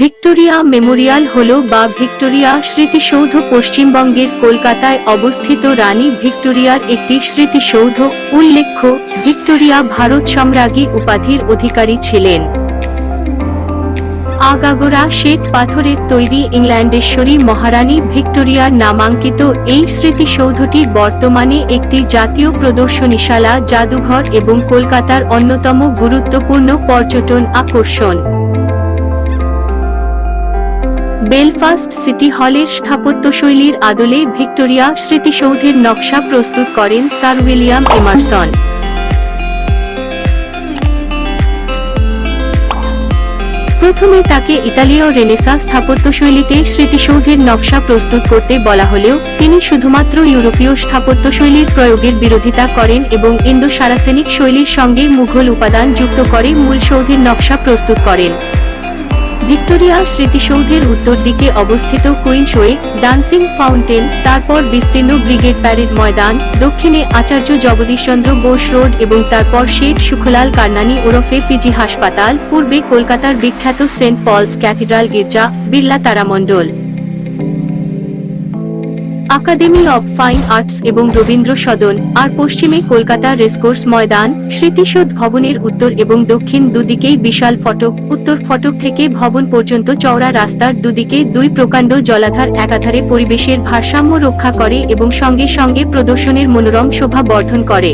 Victoria Memorial হল বা Victoria স্মৃতিসৌধ পশ্চিমবঙ্গের কলকাতায় অবস্থিত রানী ভিক্টোরিয়ার একটি স্মৃতিসৌধ। উল্লেখ্য, ভিক্টোরিয়া ভারত সম্রাজ্ঞী উপাধির অধিকারী ছিলেন। আগাগোড়া শ্বেত পাথরের তৈরি ইংল্যান্ডেশ্বরী মহারানী ভিক্টোরিয়ার নামাঙ্কিত এই স্মৃতিসৌধটি বর্তমানে একটি জাতীয় প্রদর্শনীশালা, জাদুঘর এবং কলকাতার অন্যতম গুরুত্বপূর্ণ পর্যটন আকর্ষণ। বেলফাস্ট সিটি হলের স্থাপত্যশৈলীর আদলে ভিক্টোরিয়া স্মৃতিসৌধের নকশা প্রস্তুত করেন স্যার উইলিয়াম এমারসন। প্রথমে তাকে ইতালীয় রেনেসা স্থাপত্যশৈলীতে স্মৃতিসৌধের নকশা প্রস্তুত করতে বলা হলেও তিনি শুধুমাত্র ইউরোপীয় স্থাপত্যশৈলীর প্রয়োগের বিরোধিতা করেন এবং ইন্দো সারাসেনিক শৈলীর সঙ্গে মুঘল উপাদান যুক্ত করে মূল সৌধের নকশা প্রস্তুত করেন। ভিক্টোরিয়া স্মৃতিসৌধের উত্তর দিকে অবস্থিত কুইন্সওয়ে ডান্সিং ফাউন্টেন, তারপর বিস্তীর্ণ ব্রিগেড প্যারেড ময়দান, দক্ষিণে আচার্য জগদীশচন্দ্র বোস রোড এবং তারপর শেঠ সুখলাল কান্নানি ওরফে পিজি হাসপাতাল, পূর্বে কলকাতার বিখ্যাত সেন্ট পলস ক্যাথিড্রাল গির্জা, Birla Taramandal. Academy of fine arts এবং রবীন্দ্র সদন, আর পশ্চিমে কলকাতা রেসকোর্স ময়দান, স্মৃতিসৌধ ভবনের উত্তর এবং দক্ষিণ দুদিকেই বিশাল ফটক, উত্তর ফটক থেকে ভবন পর্যন্ত চওড়া রাস্তার দুদিকে দুই প্রকাণ্ড জলাধার একাধারে পরিবেশের ভারসাম্য রক্ষা করে এবং সঙ্গে সঙ্গে প্রদর্শনের মনোরম শোভা বর্ধন করে।